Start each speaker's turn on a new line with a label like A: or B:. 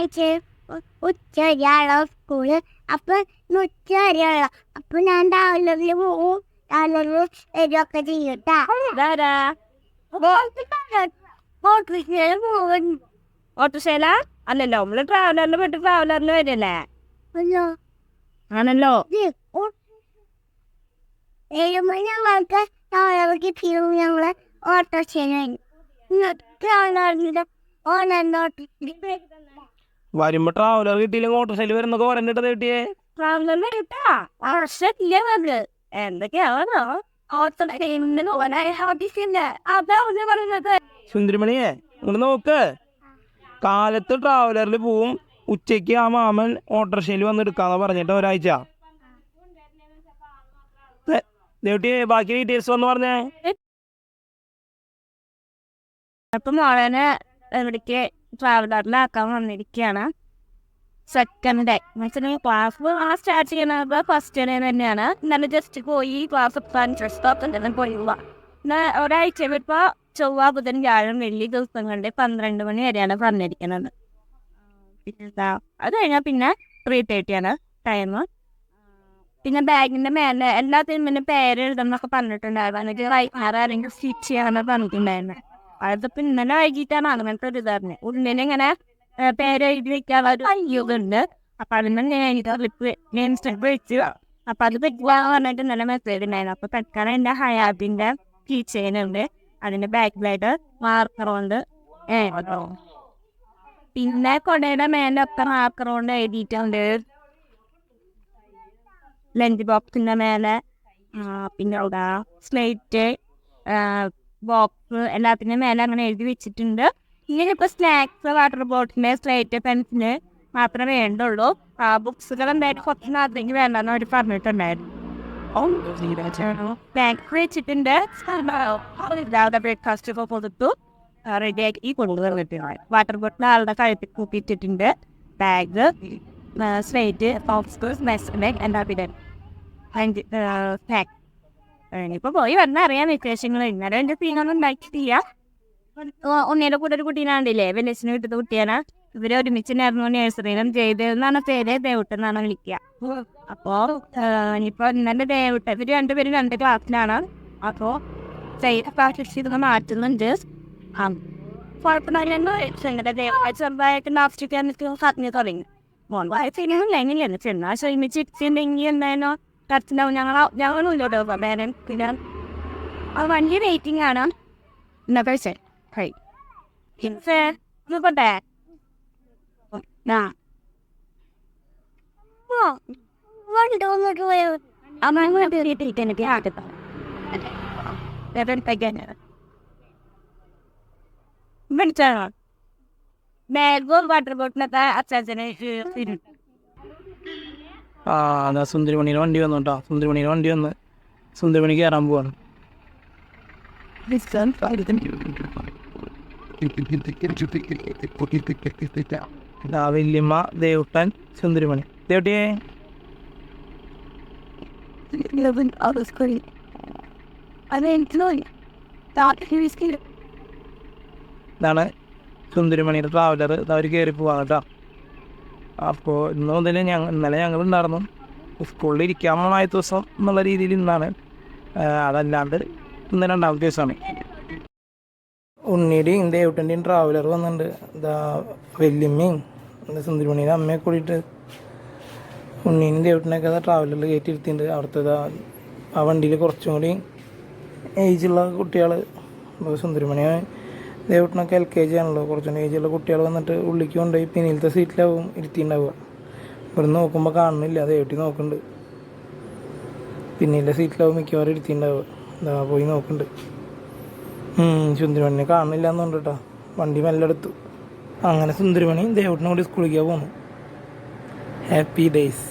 A: ഒരാഴ്ച ഉച്ച വരെയുള്ള സ്കൂൾ? അപ്പൊ ഇന്ന് ഉച്ച വരെയുള്ള അപ്പൊ ഞാൻ രാവിലെ പോവും. രാവിലെ വരികയൊക്കെ
B: ഇതാരാ?
A: ഓട്ടോറിക്ഷയിൽ പോകും
B: ഓട്ടോഷേല അല്ലല്ലോ നമ്മൾ ട്രാവലറിൽ പോയിട്ട് ട്രാവലറിന് വരില്ലേ? ആണല്ലോ.
A: മണി ഞങ്ങൾക്ക് രാവിലെ കിട്ടിയും ഞങ്ങൾ ഓട്ടോറിക്ഷയിൽ ഇന്നത്തെ രാവിലെ ഓണറിന്റെ ഓട്ടോറിക്ഷ
C: വരുമ്പോ ട്രാവലർ കിട്ടിയില്ലെങ്കിൽ ഓട്ടോസൈൽ വരുന്നൊക്കെ വരുന്ന കിട്ടിയേ.
B: ട്രാവലറിൽ കിട്ടിയേ വർഷത്തില്ല വന്ന്. എന്തൊക്കെയാണോ
C: സുന്ദരിമണിയെ ഇങ്ങോട്ട് നോക്ക്. കാലത്ത് ട്രാവലറിൽ പോവും. ഉച്ചയ്ക്ക് ആ മാമൻ ഓട്ടോറിക്ഷയിൽ വന്ന് എടുക്കാന്ന് പറഞ്ഞിട്ട് ഒരാഴ്ച. ദേവട്ടി ബാക്കി ഡീറ്റെയിൽസ് വന്ന് പറഞ്ഞേ.
B: അപ്പം മോളനെ എവിടേക്ക് ട്രാവലറിലാക്കാൻ വന്നിരിക്കുകയാണ് സെക്കൻഡ് ഡേ എന്നുവെച്ചാൽ ക്ലാസ് ആ സ്റ്റാർട്ട് ചെയ്യുന്നത് ഫസ്റ്റ് ഡേ തന്നെയാണ്. എന്നാലും ജസ്റ്റ് പോയി ക്ലാസ് എടുക്കാൻ ഡ്രസ് പോയി പിന്നെ ഒരാഴ്ച ഇപ്പോൾ ചൊവ്വ ബുധൻ വ്യാഴം വെള്ളി ദിവസങ്ങളുടെ പന്ത്രണ്ട് മണി വരെയാണ് പറഞ്ഞിരിക്കുന്നത്. അത് കഴിഞ്ഞാൽ പിന്നെ ത്രീ തേർട്ടിയാണ് ടൈം പിന്നെ ബാഗിന്റെ മേലെ എല്ലാത്തിനും പിന്നെ പേര് എഴുതണമെന്നൊക്കെ പറഞ്ഞിട്ടുണ്ടായിരുന്നു. എനിക്ക് വൈകുന്നേരം ആരെങ്കിലും സ്റ്റിച്ച് ചെയ്യാനൊക്കെ പറഞ്ഞിട്ടുണ്ടായിരുന്നു. അതിപ്പോ ഇന്നലെ വൈകിട്ടാണ് അങ്ങനത്തെ ഒരു ഇങ്ങനെ ഏ, പേര് എഴുതി വെക്കാൻ ഒരു അപ്പൊ അതിന് ഞാൻ വെച്ചു. അപ്പൊ അത് പറഞ്ഞിട്ട് ഇന്നലെ മെസ്സേജ് ഉണ്ടായിരുന്നു അപ്പൊ തൽക്കാലം എന്റെ ഹയാബിന്റെ കീ അതിന്റെ ബാക്കിലായിട്ട് മാർക്കറുണ്ട് ഏ പിന്നെ കൊടയുടെ മേലെ ഒക്കെ മാർക്കറുകൊണ്ട് എഴുതിയിട്ടുണ്ട്. ലഞ്ച് ബോക്സിന്റെ മേലെ. പിന്നെ സ്ലേറ്റ് ബോക്സ് എല്ലാത്തിനും മേലെ അങ്ങനെ എഴുതി വെച്ചിട്ടുണ്ട്. ഇങ്ങനെ ഇപ്പൊ സ്നാക്സ് വാട്ടർ ബോട്ടിലെ സ്ലേറ്റ് പെൻസിൽ മാത്രമേ വേണ്ടുള്ളൂ. ബുക്സുകൾ എന്തായാലും കുറച്ച് നാളത്തേക്ക് വേണ്ടെന്ന് അവർ പറഞ്ഞിട്ടുണ്ടായിരുന്നു. സ്നാക്സ് വെച്ചിട്ടുണ്ട്. ബ്രേക്ക്ഫാസ്റ്റ് ഒക്കെ കൊടുത്തു. റെഡിയാക്കി കൊണ്ടുവന്നിട്ടുണ്ട് വാട്ടർ ബോട്ടിൽ ആളുടെ കഴുത്തിൽ കൂട്ടിയിട്ടിട്ടുണ്ട് ബാഗ് സ്ലേറ്റ് ബോക്സ് മെസ്സിന് എന്താ പിന്നെ? അഞ്ച് സ്നാക്സ് ഇനിയിപ്പോ പോയി വന്ന അറിയാൻ വിശേഷങ്ങൾ ഇന്നലെ എന്റെ സീനൊന്നും ഉണ്ടാക്കിയിട്ടില്ല. ഉണ്ണിയുടെ കൂടെ ഒരു കുട്ടീനാണ്ടില്ലേ വെല്ലിച്ചിന് കിട്ടുന്ന കുട്ടിയാണ്. ഇവരെ ഒരുമിച്ചിനായിരുന്നു നേഴ്സറിയിലും ജയദേവെന്നാണ് പേര്? ദേവുട്ടൻ എന്നാണ് വിളിക്കുക. അപ്പോ ഏഹ്, ഇനിയിപ്പോ ഇന്നലെ ദേവുട്ട ഇവർ രണ്ടുപേരും രണ്ട് ക്ലാസ്സിലാണ്. അപ്പോ ചെയ്ത പ്രാക്ടീസ് ചെയ്ത് മാറ്റുന്നുണ്ട്. ചെറുതായിട്ട് ലാസ്റ്റ് എന്നിട്ട് പറഞ്ഞു തുടങ്ങി. മോൻ വായിച്ചില്ല എങ്ങനെയാണ് ചെന്നാൽ ശ്രമിച്ചിട്ടുണ്ടെങ്കിൽ എന്തായാലും കറക്റ്റിനാവും ഞങ്ങൾ ഞങ്ങളും ഇല്ലോട്ടോ പേരൻ പിന്നെ അത് വലിയ വെയിറ്റിംഗ് ആണ്. എന്നാ കഴിച്ചേ
A: ഓ കൊണ്ടുവന്നിട്ട് പോയോ
B: അമ്മ കയറിയിട്ടിരിക്കാൻ എനിക്ക് ആകത്ത വിളിച്ചാണോ ബാഗും വാട്ടർ ബോട്ടിലൊക്കെ അച്ചാച്ചനെ തരും
C: ആ അതാ സുന്ദരിമണിയുടെ വണ്ടി വന്നു കേട്ടോ സുന്ദരിമണിയുടെ വണ്ടി വന്ന് സുന്ദരിമണി കയറാൻ പോവാണ്. ഇതാ വല്യമ്മ ദേവുട്ടൻ സുന്ദരിമണി. ദേവട്ടിയെ. ഇതാണ് സുന്ദരിമണിയുടെ ട്രാവലർ അവർ കയറി പോവാ കേട്ടോ. അപ്പോൾ ഇന്ന് മുതൽ ഞങ്ങൾ ഇന്നലെ ഞങ്ങൾ ഉണ്ടായിരുന്നു സ്കൂളിൽ ഇരിക്കാൻ പോണായ ദിവസം എന്നുള്ള രീതിയിൽ ഇന്നാണ്. അതല്ലാണ്ട് ഇന്ന് രണ്ടാമത്തെ ദിവസമാണ്. ഉണ്ണിയുടെയും ദേവട്ടന്റെയും ട്രാവലർ വന്നിട്ടുണ്ട്. ഇതാ വല്യമ്മയും എന്റെ സുന്ദരിമണിയുടെ അമ്മയെ കൂടിയിട്ട് ഉണ്ണീനും ദേവുട്ടനൊക്കെ ട്രാവലറിൽ കയറ്റിയിരുത്തിയിട്ടുണ്ട് അവിടുത്തെ ഇതാ ആ വണ്ടിയിൽ കുറച്ചും കൂടി ഏജുള്ള കുട്ടികൾ സുന്ദരിമണി ദേവുട്ടനൊക്കെ എൽ കെ ജി ആണല്ലോ. കുറച്ചുകൂടി ഏജുള്ള കുട്ടികൾ വന്നിട്ട് ഉള്ളിക്ക് കൊണ്ടുപോയി പിന്നിലത്തെ സീറ്റിലാവും ഇരുത്തിണ്ടാവുക. ഇവിടെ നോക്കുമ്പോൾ കാണുന്നില്ല. ദേവട്ടി നോക്കുന്നുണ്ട്. പിന്നിലെ സീറ്റിലാവും മിക്കവാറും ഇരുത്തിണ്ടാവുക. ഇതാ പോയി നോക്കുന്നുണ്ട്. സുന്ദരിമണിനെ കാണുന്നില്ല എന്നുണ്ട് കേട്ടോ വണ്ടി മെല്ലെടുത്തു. അങ്ങനെ സുന്ദരിമണി ദേവട്ടിനെ കൂടി സ്കൂളിലേക്ക് പോകുന്നു ഹാപ്പി ഡേയ്സ്